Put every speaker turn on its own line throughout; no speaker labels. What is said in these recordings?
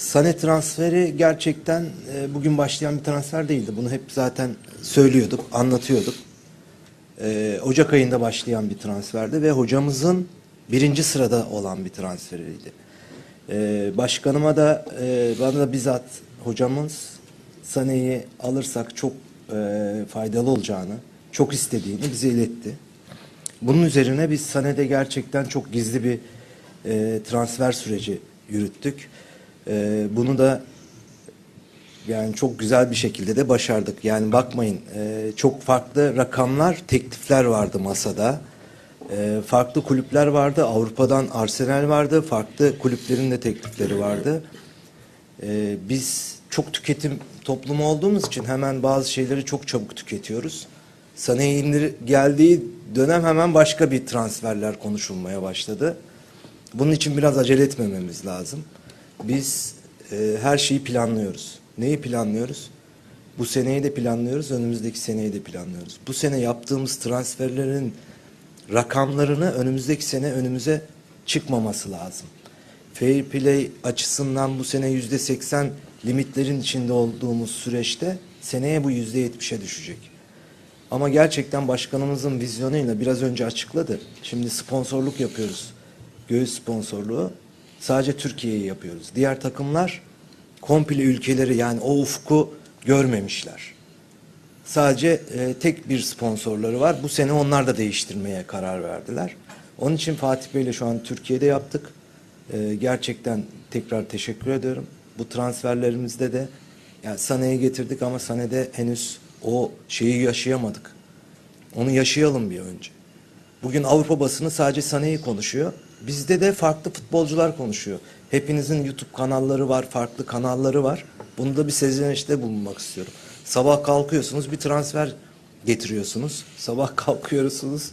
Sane transferi gerçekten e, bugün başlayan bir transfer değildi. Bunu hep zaten söylüyorduk, anlatıyorduk. E, Ocak ayında başlayan bir transferdi ve hocamızın birinci sırada olan bir transferiydi. E, başkanıma da bana da bizzat hocamız Sane'yi alırsak çok faydalı olacağını, çok istediğini bize iletti. Bunun üzerine biz Sane'de gerçekten çok gizli bir transfer süreci yürüttük. E, bunu da yani çok güzel bir şekilde de başardık. Yani bakmayın e, çok farklı rakamlar, teklifler vardı masada. E, farklı kulüpler vardı. Avrupa'dan Arsenal vardı. Farklı kulüplerin de teklifleri vardı. E, biz çok tüketim toplumu olduğumuz için hemen bazı şeyleri çok çabuk tüketiyoruz. Sane'ye indir geldiği dönem hemen başka bir transferler konuşulmaya başladı. Bunun için biraz acele etmememiz lazım. Biz e, her şeyi planlıyoruz. Neyi planlıyoruz? Bu seneyi de planlıyoruz, önümüzdeki seneyi de planlıyoruz. Bu sene yaptığımız transferlerin rakamlarını önümüzdeki sene önümüze çıkmaması lazım. Fair play açısından bu sene yüzde seksen limitlerin içinde olduğumuz süreçte seneye bu yüzde yetmişe düşecek. Ama gerçekten başkanımızın vizyonuyla biraz önce açıkladı. Şimdi sponsorluk yapıyoruz. Göğüs sponsorluğu. Sadece Türkiye'yi yapıyoruz. Diğer takımlar komple ülkeleri yani o ufku görmemişler. Sadece e, tek bir sponsorları var. Bu sene onlar da değiştirmeye karar verdiler. Onun için Fatih Bey ile şu an Türkiye'de yaptık. E, gerçekten tekrar teşekkür ediyorum. Bu transferlerimizde de yani Sane'ye getirdik ama Sane'de henüz o şeyi yaşayamadık. Onu yaşayalım bir önce. Bugün Avrupa basını sadece Sane'yi konuşuyor. Bizde de farklı futbolcular konuşuyor. Hepinizin YouTube kanalları var, farklı kanalları var. Bunu da bir sezenişte bulunmak istiyorum. Sabah kalkıyorsunuz bir transfer getiriyorsunuz. Sabah kalkıyorsunuz.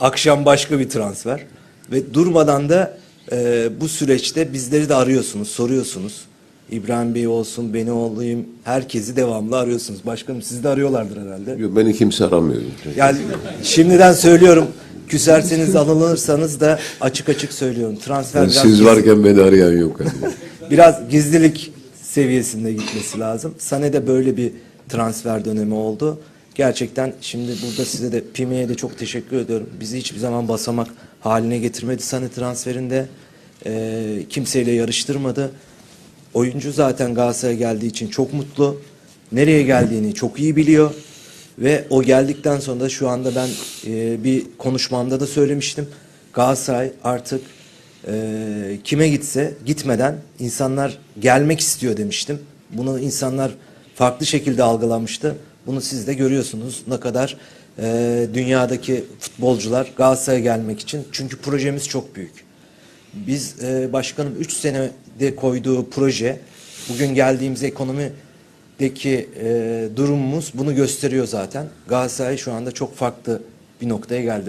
Akşam başka bir transfer. Ve durmadan da e, bu süreçte bizleri de arıyorsunuz, soruyorsunuz. İbrahim Bey olsun, beni olayım, herkesi devamlı arıyorsunuz. Başkanım sizi de arıyorlardır herhalde.
Yok, beni kimse aramıyor.
Yani şimdiden söylüyorum. Küserseniz alınırsanız da açık açık söylüyorum. Transfer
Yani
biraz,
siz varken beni arayan yok. Yani.
biraz gizlilik seviyesinde gitmesi lazım. Sane'de böyle bir transfer dönemi oldu. Gerçekten şimdi burada size de Pimi'ye de çok teşekkür ediyorum. Bizi hiçbir zaman basamak haline getirmedi Sane transferinde. Ee, kimseyle yarıştırmadı. Oyuncu zaten Galatasaray'a geldiği için çok mutlu. Nereye geldiğini çok iyi biliyor. Ve o geldikten sonra da şu anda ben e, bir konuşmamda da söylemiştim. Galatasaray artık e, kime gitse gitmeden insanlar gelmek istiyor demiştim. Bunu insanlar farklı şekilde algılamıştı. Bunu siz de görüyorsunuz ne kadar e, dünyadaki futbolcular Galatasaray'a gelmek için. Çünkü projemiz çok büyük. Biz e, başkanım 3 senede koyduğu proje bugün geldiğimiz ekonomideki e, durumumuz bunu gösteriyor zaten. Galatasaray şu anda çok farklı bir noktaya geldi.